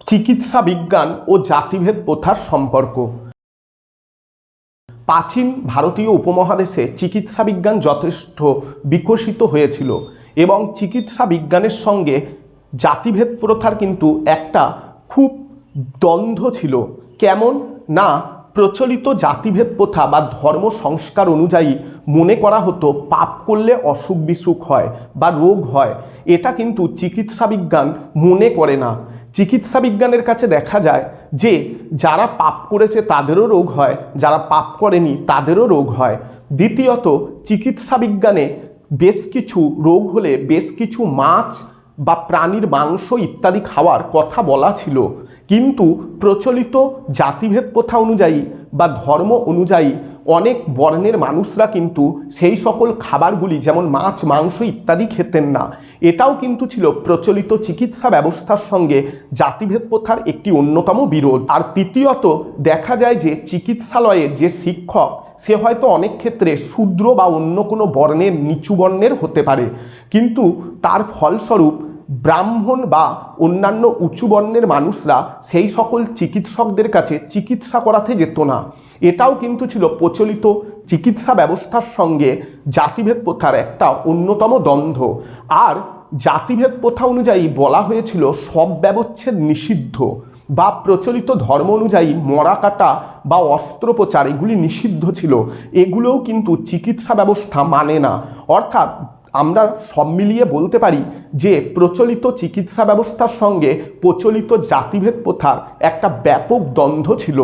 চিকিৎসা বিজ্ঞান ও জাতিভেদ প্রথার সম্পর্ক। প্রাচীন ভারতীয় উপমহাদেশে চিকিৎসা বিজ্ঞান যথেষ্ট বিকশিত হয়েছিল এবং চিকিৎসা বিজ্ঞানের সঙ্গে জাতিভেদ প্রথার কিন্তু একটা খুব দ্বন্দ্ব ছিল। কেমন? না, প্রচলিত জাতিভেদ প্রথা বা ধর্ম সংস্কার অনুযায়ী মনে করা হতো পাপ করলে অসুখ বিসুখ হয় বা রোগ হয়। এটা কিন্তু চিকিৎসা বিজ্ঞান মনে করে না। চিকিৎসা বিজ্ঞানের কাছে দেখা যায় যে যারা পাপ করেছে তাদেরও রোগ হয়, যারা পাপ করেনি তাদেরও রোগ হয়। দ্বিতীয়ত, চিকিৎসা বিজ্ঞানে বেশ কিছু রোগ হলে বেশ কিছু মাছ বা প্রাণীর মাংস ইত্যাদি খাওয়ার কথা বলা ছিল। কিন্তু প্রচলিত জাতিভেদ প্রথা অনুযায়ী বা ধর্ম অনুযায়ী অনেক বর্ণের মানুষরা কিন্তু সেই সকল খাবারগুলি, যেমন মাছ, মাংস ইত্যাদি খেতেন না। এটাও কিন্তু ছিল প্রচলিত চিকিৎসা ব্যবস্থার সঙ্গে জাতিভেদ প্রথার একটি অন্যতম বিরোধ। আর তৃতীয়ত, দেখা যায় যে চিকিৎসালয়ে যে শিক্ষক, সে হয়তো অনেক ক্ষেত্রে শূদ্র বা অন্য কোনো বর্ণের নিচু বর্ণের হতে পারে। কিন্তু তার ফলস্বরূপ ব্রাহ্মণ বা অন্যান্য উঁচু বর্ণের মানুষরা সেই সকল চিকিৎসকদের কাছে চিকিৎসা করাতে যেত না। এটাও কিন্তু ছিল প্রচলিত চিকিৎসা ব্যবস্থার সঙ্গে জাতিভেদ প্রথার একটা অন্যতম দ্বন্দ্ব। আর জাতিভেদ প্রথা অনুযায়ী বলা হয়েছিল সব ব্যবচ্ছেদ নিষিদ্ধ বা প্রচলিত ধর্ম অনুযায়ী মরা কাটা বা অস্ত্রোপচার এগুলি নিষিদ্ধ ছিল। এগুলোও কিন্তু চিকিৎসা ব্যবস্থা মানে না। অর্থাৎ আমরা সব মিলিয়ে বলতে পারি যে প্রচলিত চিকিৎসা ব্যবস্থার সঙ্গে প্রচলিত জাতিভেদ প্রথার একটা ব্যাপক দ্বন্দ্ব ছিল।